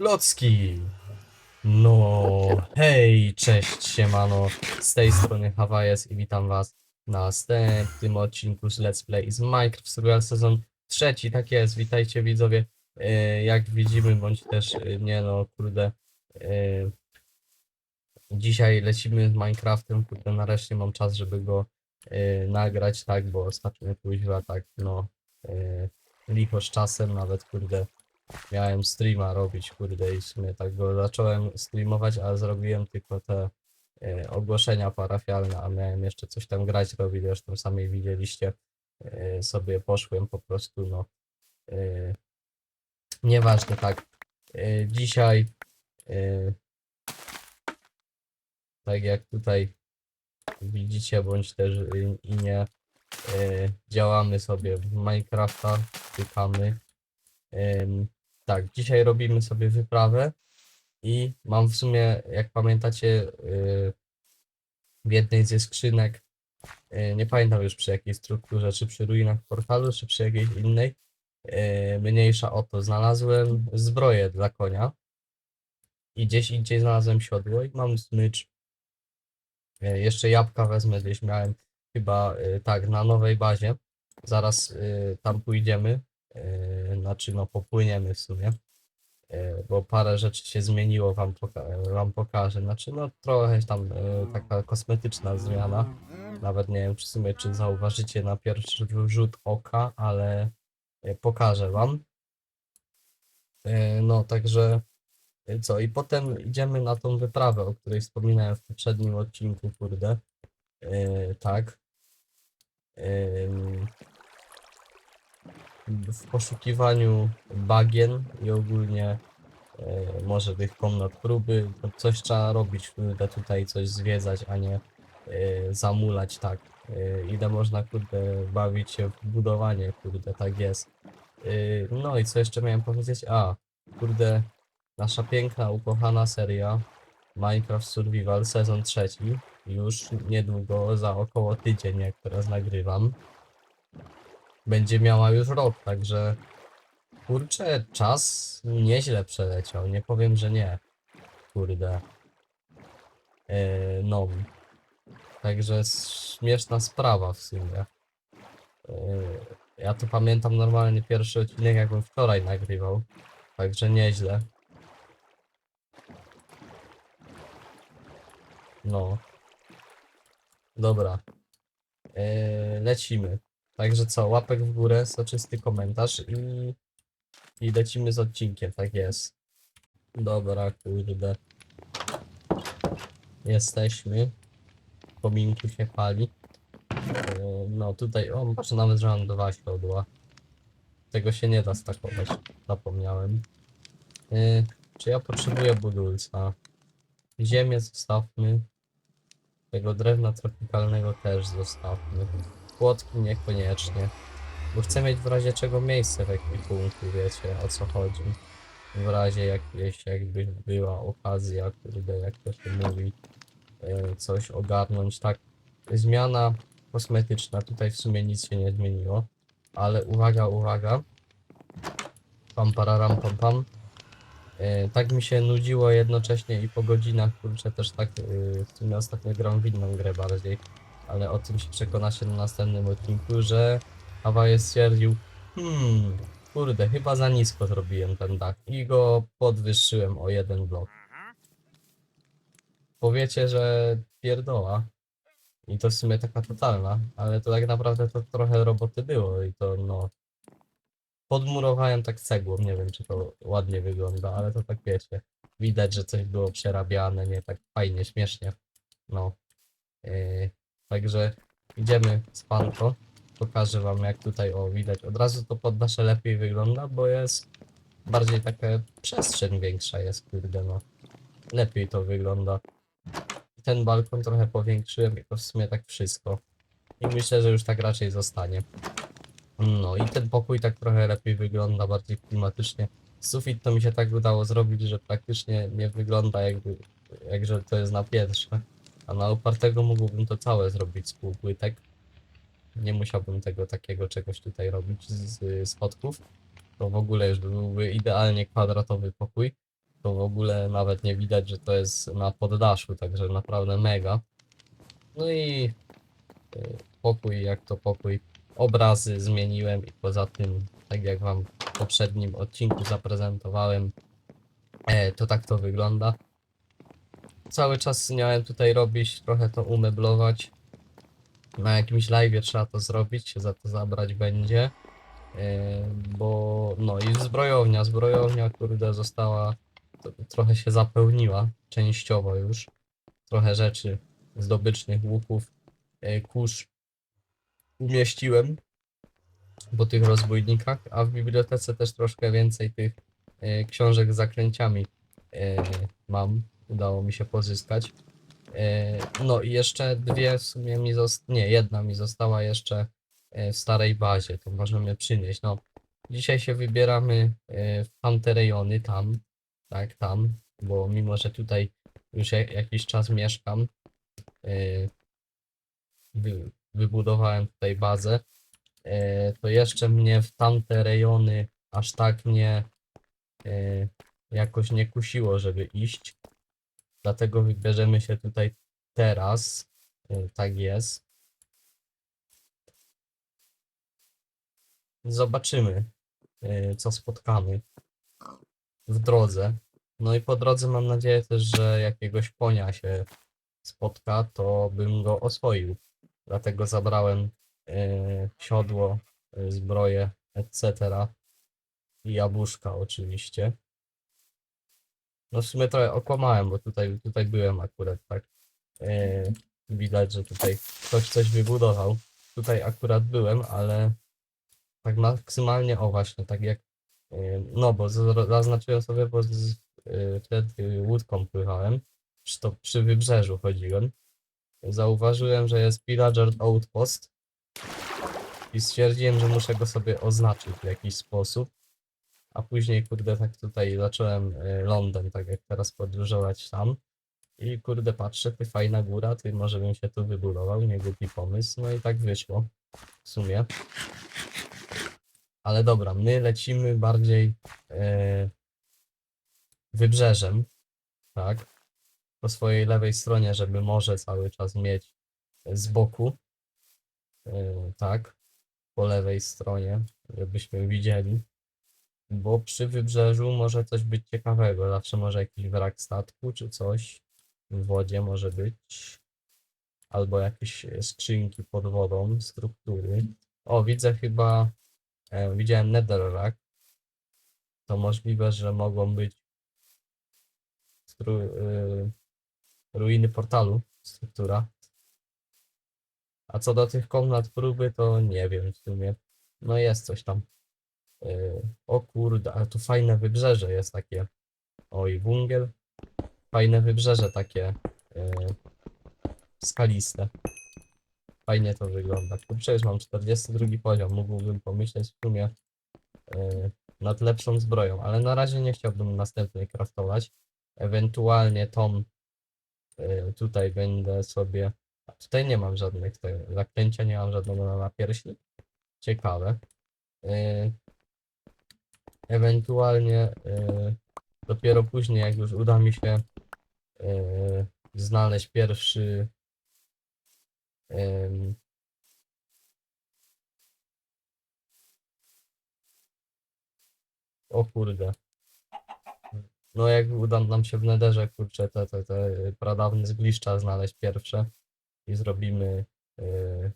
Locki! No, hej, cześć, siemano, z tej strony Hawajes i witam was na następnym odcinku z Let's Play z Minecraft Survival Sezon trzeci, tak jest, witajcie widzowie, E, jak widzimy, bądź też, e, nie no, kurde, e, dzisiaj lecimy z Minecraftem, kurde, nareszcie mam czas, żeby go nagrać, tak, bo ostatnio kuźwa, tak, no, licho z czasem, nawet, kurde, miałem streama robić, kurde, i w sumie tak go zacząłem streamować, ale zrobiłem tylko te e, ogłoszenia parafialne, a miałem jeszcze coś tam grać robić, zresztą sami widzieliście, e, sobie poszłem po prostu, no, e, nieważne, tak, e, dzisiaj, e, tak jak tutaj widzicie, bądź też i nie, e, działamy sobie w Minecrafta, tykamy, Em, tak, dzisiaj robimy sobie wyprawę i mam w sumie, jak pamiętacie, y, w jednej ze skrzynek, y, nie pamiętam już przy jakiej strukturze, czy przy ruinach portalu, czy przy jakiejś innej, y, mniejsza o to, znalazłem zbroję dla konia i gdzieś indziej znalazłem siodło i mam smycz. Jeszcze jabłka wezmę, gdzieś miałem chyba tak na nowej bazie. Zaraz tam pójdziemy. Y, Znaczy no popłyniemy w sumie. y, Bo parę rzeczy się zmieniło, wam, poka- wam pokażę. Znaczy no trochę tam y, taka kosmetyczna zmiana. Nawet nie wiem w sumie czy zauważycie na pierwszy rzut oka, ale pokażę wam. No także co, i potem idziemy na tą wyprawę, o której wspominałem w poprzednim odcinku, kurde. Yy, tak. W poszukiwaniu bagien i ogólnie yy, może tych komnat próby, no coś trzeba robić, kurde, tutaj coś zwiedzać, a nie yy, zamulać, tak. Yy, ile można, kurde, bawić się w budowanie, kurde, tak jest. Yy, no i co jeszcze miałem powiedzieć? A, kurde, nasza piękna, ukochana seria Minecraft Survival sezon trzeci już niedługo, za około tydzień, jak teraz nagrywam, będzie miała już rok, także kurczę, czas nieźle przeleciał, nie powiem, że nie. Kurde. Yy, no. Także śmieszna sprawa w sumie. Yy, ja to pamiętam normalnie pierwszy odcinek, jakbym wczoraj nagrywał, także nieźle. No. Dobra. Eee, lecimy. Także co, łapek w górę, soczysty komentarz i, i lecimy z odcinkiem, tak jest. Dobra, kurde. Jesteśmy. Kominku się pali. Eee, no tutaj, o, patrz nawet, że mam dwa siodła. Tego się nie da stakować, zapomniałem. Eee, czy ja potrzebuję budulca? Ziemię zostawmy. Tego drewna tropikalnego też zostawmy. Płotki niekoniecznie. Bo chcę mieć w razie czego miejsce w ekwipunku, wiecie o co chodzi. W razie jakiejś jakby była okazja, kurde, jak to się mówi, e, coś ogarnąć. Tak, zmiana kosmetyczna, tutaj w sumie nic się nie zmieniło. Ale uwaga, uwaga. Pam pararam pam pam. E, tak mi się nudziło jednocześnie i po godzinach, kurczę, też tak e, w sumie ostatnio gram w inną grę bardziej, ale o tym się przekonacie na następnym odcinku, że Hawaje stwierdził, hmm, kurde, chyba za nisko zrobiłem ten dach i go podwyższyłem o jeden blok. Powiecie, że pierdoła i to w sumie taka totalna, ale to tak naprawdę to trochę roboty było i to no podmurowałem tak cegłą, nie wiem czy to ładnie wygląda, ale to tak wiecie, widać, że coś było przerabiane, nie tak fajnie, śmiesznie, no. Yy, także idziemy z panko, pokażę wam jak tutaj, o widać, od razu to poddasze lepiej wygląda, bo jest bardziej taka przestrzeń większa jest, kurde no, lepiej to wygląda. Ten balkon trochę powiększyłem i to w sumie tak wszystko. I myślę, że już tak raczej zostanie. No i ten pokój tak trochę lepiej wygląda, bardziej klimatycznie. Sufit to mi się tak udało zrobić, że praktycznie nie wygląda jakby, jak że to jest na piętrze. A na opartego mógłbym to całe zrobić z półpłytek. Nie musiałbym tego takiego czegoś tutaj robić z schodków. To w ogóle już byłby idealnie kwadratowy pokój. To w ogóle nawet nie widać, że to jest na poddaszu, także naprawdę mega. No i y, pokój, jak to pokój. Obrazy zmieniłem i poza tym, tak jak wam w poprzednim odcinku zaprezentowałem, e, to tak to wygląda. Cały czas miałem tutaj robić, trochę to umeblować. Na jakimś live trzeba to zrobić, się za to zabrać będzie. E, bo no i zbrojownia, zbrojownia kurde została, trochę się zapełniła, częściowo już. Trochę rzeczy zdobycznych łuków, e, kurz umieściłem po tych rozbójnikach, a w bibliotece też troszkę więcej tych e, książek z zaklęciami e, mam, udało mi się pozyskać. E, no i jeszcze dwie w sumie mi zostały, nie, jedna mi została jeszcze e, w starej bazie, to możemy przynieść. No, dzisiaj się wybieramy e, w tamte rejony, tam, tak, tam, bo mimo, że tutaj już ja- jakiś czas mieszkam, wy, wybudowałem tutaj bazę, to jeszcze mnie w tamte rejony aż tak nie jakoś nie kusiło, żeby iść. Dlatego wybierzemy się tutaj teraz. E, Tak jest. Zobaczymy, e, co spotkamy w drodze. No i po drodze mam nadzieję też, że jakiegoś konia się spotka, to bym go oswoił. Dlatego zabrałem e, siodło, zbroję, etc. I jabłuszka oczywiście. No w sumie trochę okłamałem, bo tutaj, tutaj byłem akurat, tak. E, widać, że tutaj ktoś coś wybudował. Tutaj akurat byłem, ale tak maksymalnie, o właśnie, tak jak, e, no bo zaznaczyłem sobie, bo z, e, wtedy łódką pływałem, przy, to, przy wybrzeżu chodziłem. Zauważyłem, że jest Pillager Outpost i stwierdziłem, że muszę go sobie oznaczyć w jakiś sposób. A później, kurde, tak tutaj zacząłem y, lądem, tak jak teraz podróżować tam. I kurde, patrzę, ty fajna góra, ty może bym się tu wybudował, nie głupi pomysł. No i tak wyszło w sumie. Ale dobra, my lecimy bardziej e, wybrzeżem, tak? Po swojej lewej stronie, żeby morze cały czas mieć z boku. E, tak, po lewej stronie, żebyśmy widzieli bo przy wybrzeżu może coś być ciekawego. Zawsze może jakiś wrak statku czy coś w wodzie może być. Albo jakieś skrzynki pod wodą, struktury. O, widzę chyba, e, widziałem netherrack. To możliwe, że mogą być stru, y, ruiny portalu, struktura. A co do tych komnat próby, to nie wiem w sumie. No jest coś tam. O kurde, ale tu fajne wybrzeże jest takie. Oj, wungiel. Fajne wybrzeże takie yy, skaliste. Fajnie to wygląda. Kurczę, już mam 42 poziom. Mógłbym pomyśleć w sumie yy, nad lepszą zbroją, ale na razie nie chciałbym następnej craftować. Ewentualnie tą yy, tutaj będę sobie. A tutaj nie mam żadnych te, zaklęcia, nie mam żadnego na piersi. Ciekawe. Ewentualnie y, dopiero później, jak już uda mi się y, znaleźć pierwszy o kurde. No jak uda nam się w nederze, kurczę, te, te, te pradawne zgliszcza znaleźć pierwsze i zrobimy y,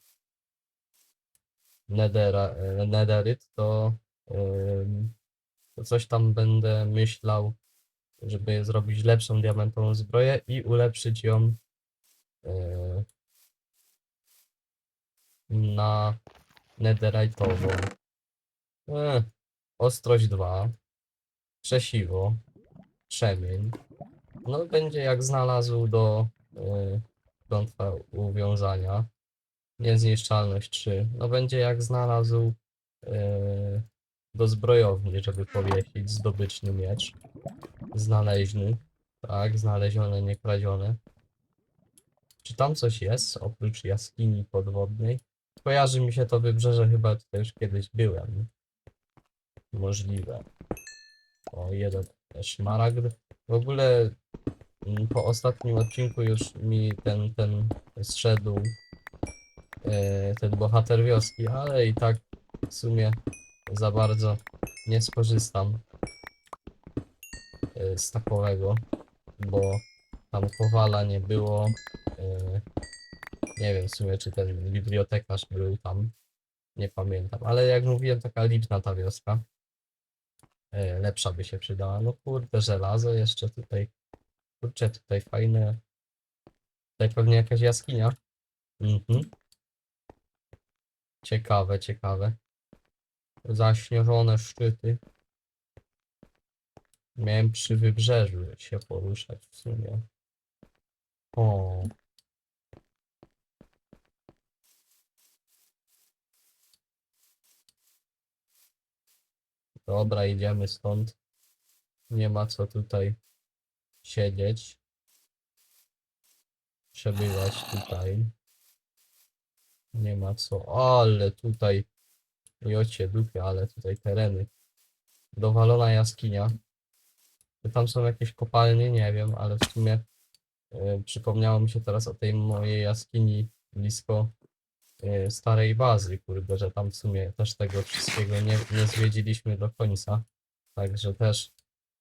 nedera, nederyt, to to coś tam będę myślał, żeby zrobić lepszą diamentową zbroję i ulepszyć ją e, na netherite'ową. E, ostrość 2, krzesiwo, krzemień. No będzie jak znalazł do klątwa uwiązania. Niezniszczalność 3. No będzie jak znalazł e, do zbrojowni, żeby powiesić zdobyczny miecz. Znaleźny. Tak, znalezione, nie kradzione. Czy tam coś jest, oprócz jaskini podwodnej? Kojarzy mi się to wybrzeże, chyba tutaj już kiedyś byłem. Możliwe. O, jeden szmaragd. W ogóle mm, po ostatnim odcinku już mi ten, ten zszedł e, ten bohater wioski, ale i tak w sumie za bardzo nie skorzystam e, z takowego, bo tam Kowala nie było. e, Nie wiem w sumie, czy ten bibliotekarz był tam. Nie pamiętam, ale jak mówiłem, taka lipna ta wioska. E, Lepsza by się przydała. No kurde, żelazo jeszcze tutaj. Kurczę, tutaj fajne. Tutaj pewnie jakaś jaskinia. Mhm. Ciekawe, ciekawe. Zaśnieżone szczyty. Miałem przy wybrzeżu się poruszać w sumie. O. Dobra, idziemy stąd. Nie ma co tutaj siedzieć. Przebywać tutaj. Nie ma co. Ale tutaj. Jocie dupy, ale tutaj tereny. Dowalona jaskinia. Czy tam są jakieś kopalnie? Nie wiem, ale w sumie e, przypomniało mi się teraz o tej mojej jaskini blisko e, starej bazy, kurde, że tam w sumie też tego wszystkiego nie, nie zwiedziliśmy do końca. Także też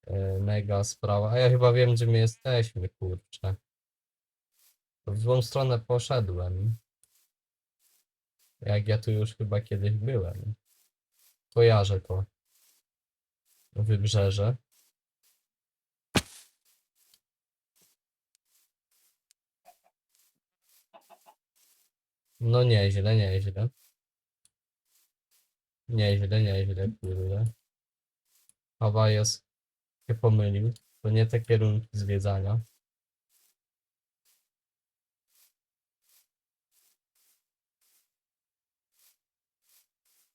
e, mega sprawa. A ja chyba wiem, gdzie my jesteśmy, kurczę. W złą stronę poszedłem. Jak ja tu już chyba kiedyś byłem. Kojarzę to. Wybrzeże. No nieźle, nieźle. Nieźle, nieźle, kurde. Hawajas się pomylił. To nie te kierunki zwiedzania.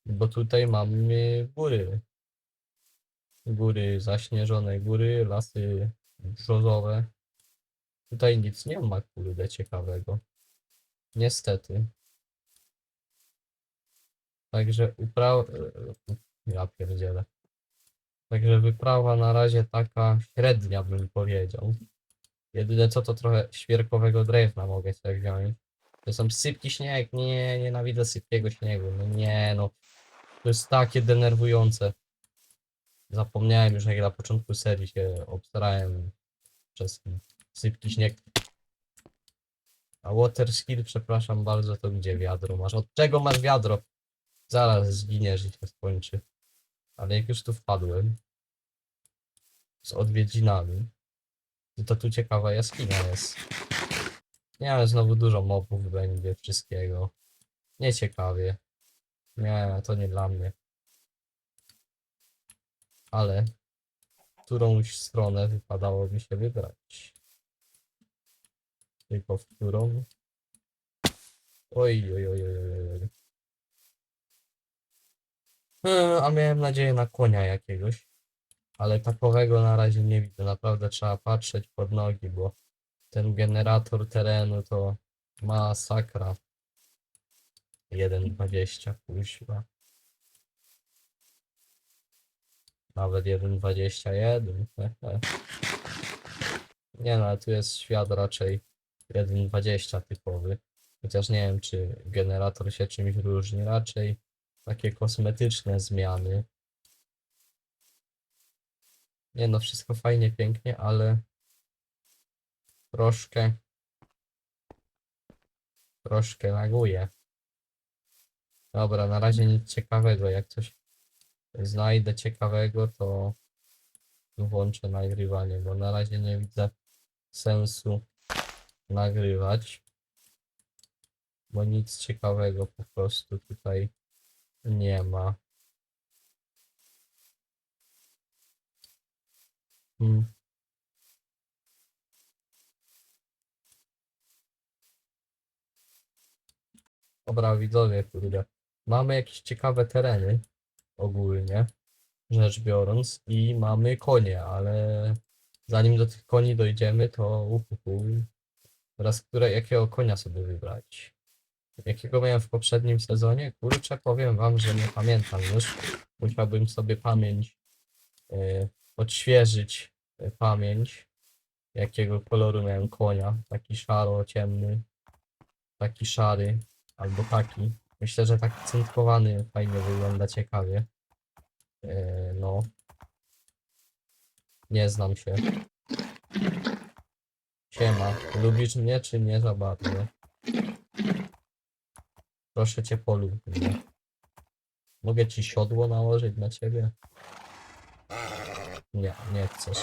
Bo tutaj mamy góry. Góry zaśnieżone, góry, lasy brzozowe. Tutaj nic nie ma, kurde, ciekawego. Niestety. Także uprawa... Ja pierdzielę. Także wyprawa na razie taka średnia bym powiedział. Jedyne co to trochę świerkowego drewna mogę sobie wziąć. To są sypki śnieg. Nie, nienawidzę sypkiego śniegu. No nie no. To jest takie denerwujące. Zapomniałem już jak na początku serii się obstarałem przez sypki śnieg. A water skill, przepraszam bardzo, to gdzie wiadro masz? Od czego masz wiadro? Zaraz zginiesz i się skończy. Ale jak już tu wpadłem z odwiedzinami, to, tu ciekawa jaskinia jest. Nie, ale znowu dużo mobów będzie, wszystkiego. Nieciekawie. Nie, to nie dla mnie. Ale którąś stronę wypadałoby się wybrać. Tylko w którą? Oj, oj, oj, oj, oj. Hmm, A miałem nadzieję na konia jakiegoś. Ale takowego na razie nie widzę. Naprawdę trzeba patrzeć pod nogi, bo ten generator terenu to masakra. 1.20 kuźwa. Nawet 1.21. hehe. Nie no, ale tu jest świat raczej 1.20 typowy. Chociaż nie wiem, czy generator się czymś różni. Raczej takie kosmetyczne zmiany. Nie no, wszystko fajnie, pięknie, ale troszkę troszkę laguje. Dobra, na razie nic ciekawego. Jak coś znajdę ciekawego, to włączę nagrywanie, bo na razie nie widzę sensu nagrywać. Bo nic ciekawego po prostu tutaj nie ma. Hmm. Dobra, widzowie, kurde. Mamy jakieś ciekawe tereny ogólnie, rzecz biorąc, i mamy konie, ale zanim do tych koni dojdziemy, to uhuhu. Teraz które, jakiego konia sobie wybrać? Jakiego miałem w poprzednim sezonie? Kurczę, powiem wam, że nie pamiętam już. Musiałbym sobie pamięć e, odświeżyć y, pamięć, jakiego koloru miałem konia. Taki szaro, ciemny, taki szary, albo taki. Myślę, że taki cynkowany fajnie wygląda, ciekawie. Yy, no. Nie znam się. Siema. Lubisz mnie, czy nie za bardzo? Proszę cię polub mnie. Mogę ci siodło nałożyć na ciebie? Nie, nie chcesz.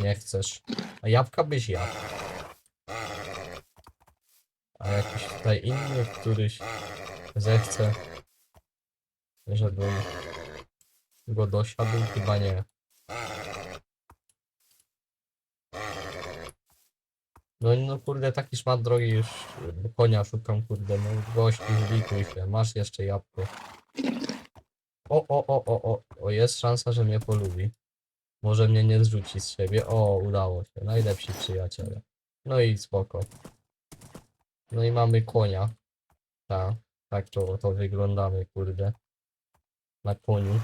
Nie chcesz. A jabłka byś jadł. A jakiś tutaj inny, któryś zechce, żeby go dosiadł? Chyba nie. No, no kurde, taki szmat drogi już konia szukam, kurde, no gościu, zlituj się, masz jeszcze jabłko. O, o, o, o, o, o, jest szansa, że mnie polubi. Może mnie nie zrzuci z siebie. O, udało się, najlepsi przyjaciele. No i spoko. No i mamy konia. Tak, tak to, to wyglądamy, kurde. Na koniu.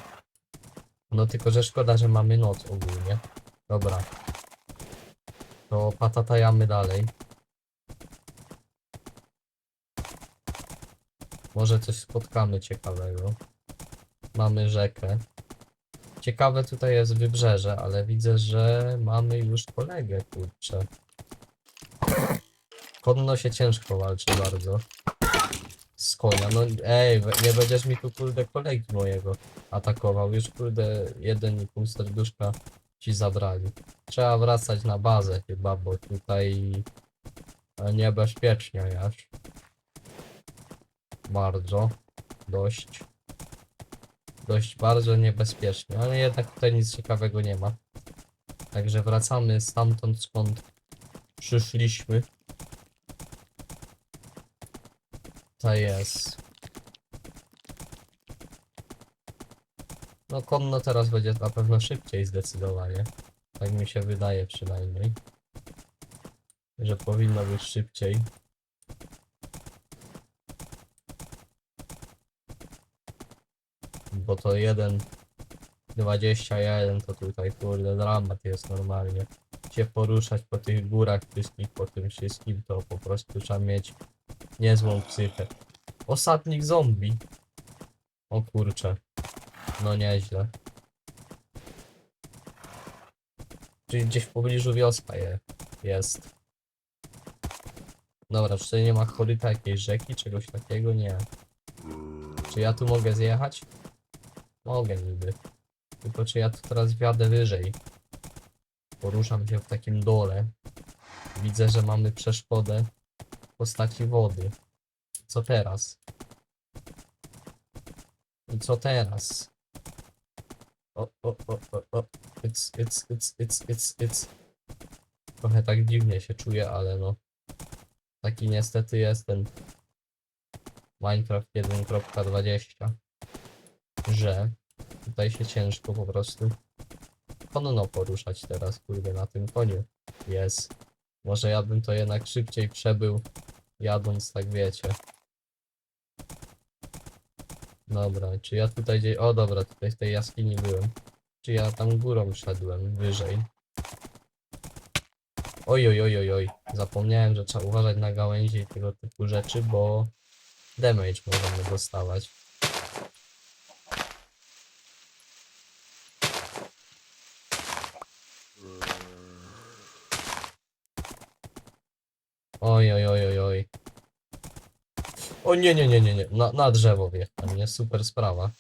No tylko, że szkoda, że mamy noc ogólnie. Dobra. To patatajamy dalej. Może coś spotkamy ciekawego. Mamy rzekę. Ciekawe tutaj jest wybrzeże, ale widzę, że mamy już kolegę, kurczę. Konno się ciężko walczy bardzo. Z konia. No ej, nie będziesz mi tu kurde kolegi mojego atakował. Już kurde jeden i pół serduszka ci zabrali. Trzeba wracać na bazę chyba, bo tutaj niebezpiecznie aż. Bardzo. Dość. Dość bardzo niebezpiecznie, ale jednak tutaj nic ciekawego nie ma. Także wracamy stamtąd skąd przyszliśmy. To jest. No konno teraz będzie na pewno szybciej zdecydowanie. Tak mi się wydaje przynajmniej. Że powinno być szybciej. Bo to jeden 21 to tutaj kurde dramat jest normalnie. Się poruszać po tych górach wszystkich, po tym wszystkim to po prostu trzeba mieć niezłą psychę. Osadnik zombie. O kurcze. No nieźle. Czyli gdzieś w pobliżu wioska je, jest. Dobra, czy tutaj nie ma koryta jakiejś rzeki, czegoś takiego? Nie. Czy ja tu mogę zjechać? Mogę niby. Tylko czy ja tu teraz wjadę wyżej? Poruszam się w takim dole. Widzę, że mamy przeszkodę postaci wody. Co teraz? I co teraz? O, o, o, o, o. It's, it's, it's, it's, it's, it's. Trochę tak dziwnie się czuję, ale no. Taki niestety jest ten Minecraft 1.20 że tutaj się ciężko po prostu konno poruszać teraz, kurde, na tym koniu. Jest. Może ja bym to jednak szybciej przebył, jadąc, tak wiecie. Dobra, czy ja tutaj gdzieś... O dobra, tutaj w tej jaskini byłem. Czy ja tam górą szedłem, wyżej. Oj, oj, oj, oj, oj. Zapomniałem, że trzeba uważać na gałęzi i tego typu rzeczy, bo damage możemy dostawać. Oj, oj, oj. O nie, nie, nie, nie, nie. Na, na drzewo wjechałem, nie? Super sprawa.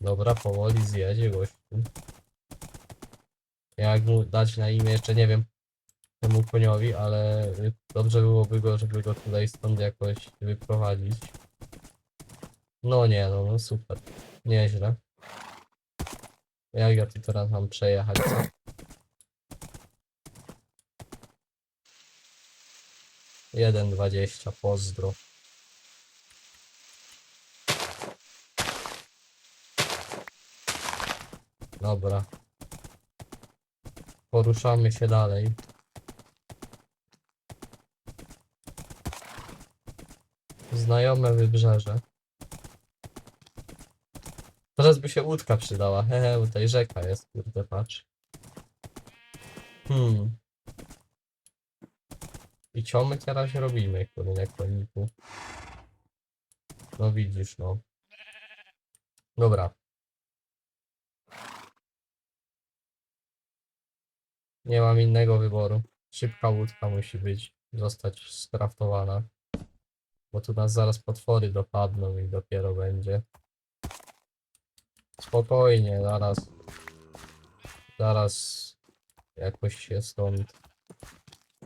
Dobra, powoli zjedzie gościu. Jak mu dać na imię, jeszcze nie wiem temu koniowi, ale dobrze byłoby go, żeby go tutaj stąd jakoś wyprowadzić. No nie, no, no super. Nieźle. Jak ja tu teraz mam przejechać, co? Jeden dwadzieścia, pozdro. Dobra. Poruszamy się dalej. Znajome wybrzeże. Teraz by się łódka przydała. Hehe, tutaj rzeka jest, kurde, patrz. Hmm. I co my teraz robimy, kurde, koniku? No widzisz, no. Dobra. Nie mam innego wyboru. Szybka łódka musi być, zostać skraftowana. Bo tu nas zaraz potwory dopadną i dopiero będzie. Spokojnie, zaraz. Zaraz jakoś się stąd.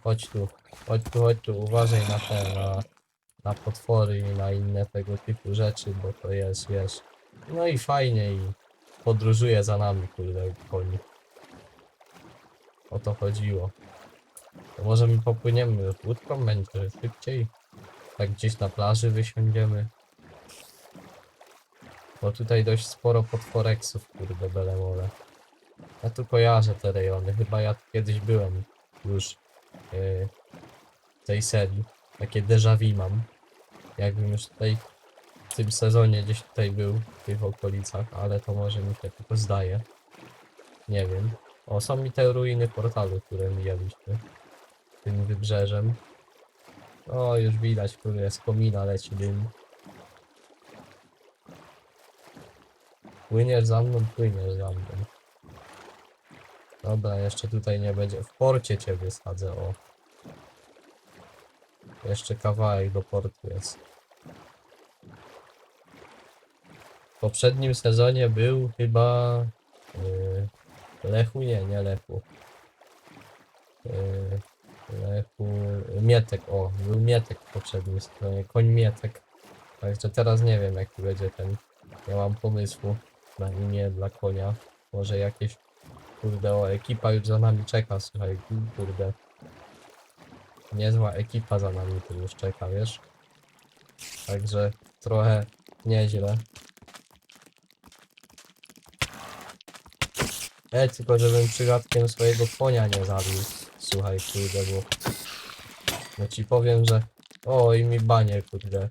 Chodź tu, chodź tu, chodź tu, uważaj na te, na, na potwory i na inne tego typu rzeczy, bo to jest, wiesz. No i fajnie i podróżuje za nami, kurde, koni. O to chodziło. To może my popłyniemy łódką, będzie szybciej. Tak gdzieś na plaży wysiądziemy. Bo tutaj dość sporo potworeksów, kurde, belemowe. Ja tu kojarzę te rejony, chyba ja kiedyś byłem już w tej serii. Takie déjà vu mam. Jakbym już tutaj w tym sezonie gdzieś tutaj był, w tych okolicach, ale to może mi się tylko zdaje. Nie wiem. O, są mi te ruiny portalu, które mijaliśmy. Tym wybrzeżem. O, już widać, który z komina leci dym. Płyniesz za mną, płyniesz za mną. Dobra, jeszcze tutaj nie będzie. W porcie cię wysadzę, o. Jeszcze kawałek do portu jest. W poprzednim sezonie był chyba... Yy, Lechu? Nie, nie Lechu. Yy, Lechu... Mietek, o. Był Mietek w poprzednim sezonie. Koń Mietek. Także teraz nie wiem jaki będzie ten... Nie mam pomysłu na imię dla konia. Może jakieś Kurde, o, ekipa już za nami czeka, słuchaj, kurde. Niezła ekipa za nami tu już czeka, wiesz? Także trochę nieźle. E, tylko żebym przypadkiem swojego konia nie zabił. Słuchaj, kurde, bo... No ci powiem, że... O, i mi banie, kurde.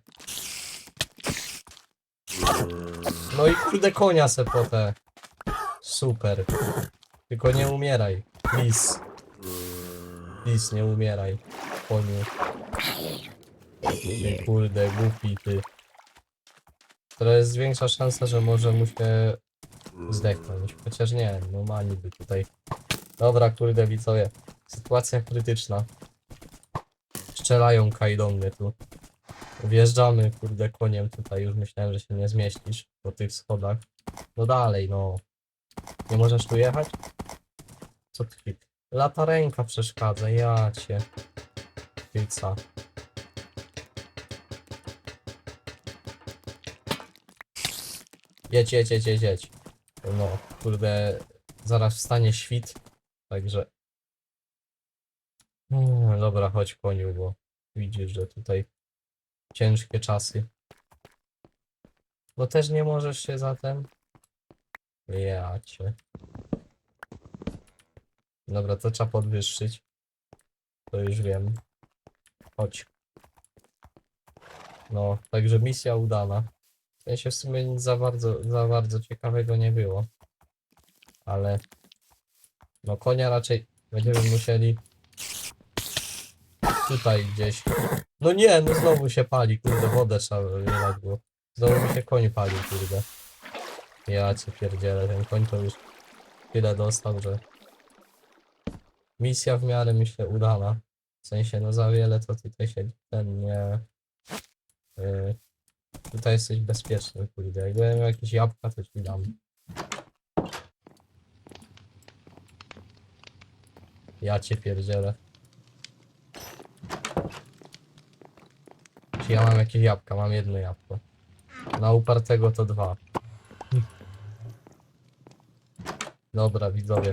No i kurde konia se po te. Super. Tylko nie umieraj. Please. Please, nie umieraj. Koniu. Ty kurde, głupi ty. To jest większa szansa, że może mu się zdechnąć. Chociaż nie, normalnie by tutaj. Dobra, kurde, widzowie. Sytuacja krytyczna. Strzelają kajdony tu. Wjeżdżamy, kurde, koniem tutaj. Już myślałem, że się nie zmieścisz po tych schodach. No dalej, no. Nie możesz tu jechać? Co ty? Lata ręka przeszkadza, ja cię. Pizza. Jedź, jedź, jedź, jedź, jedź. No, kurde, zaraz wstanie świt, także... Mm, dobra, chodź koniu, bo widzisz, że tutaj ciężkie czasy. Bo też nie możesz się zatem... Ja cię. Dobra, to trzeba podwyższyć. To już wiem. Chodź. No, także misja udana. W sensie w sumie nic za bardzo, za bardzo ciekawego nie było. Ale... No konia raczej będziemy musieli... Tutaj gdzieś. No nie, no znowu się pali, kurde, wodę trzeba wylać było. Znowu mi się koń palił, kurde. Ja cię pierdzielę, ten koń to już tyle dostał, że... Misja w miarę myślę udana. W sensie no za wiele to tutaj się ten nie... Yy, tutaj jesteś bezpieczny, kurde. Jak miał jakieś jabłka, to ci dam. Ja cię pierdzielę. Czy ja mam jakieś jabłka? Mam jedno jabłko. Na upartego to dwa. Dobra, widzowie.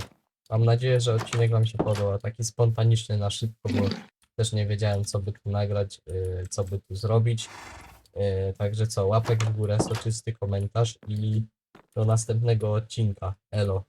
Mam nadzieję, że odcinek Wam się podoba. Taki spontaniczny na szybko, bo też nie wiedziałem, co by tu nagrać, yy, co by tu zrobić. Yy, także co, łapek w górę, soczysty komentarz i do następnego odcinka. Elo.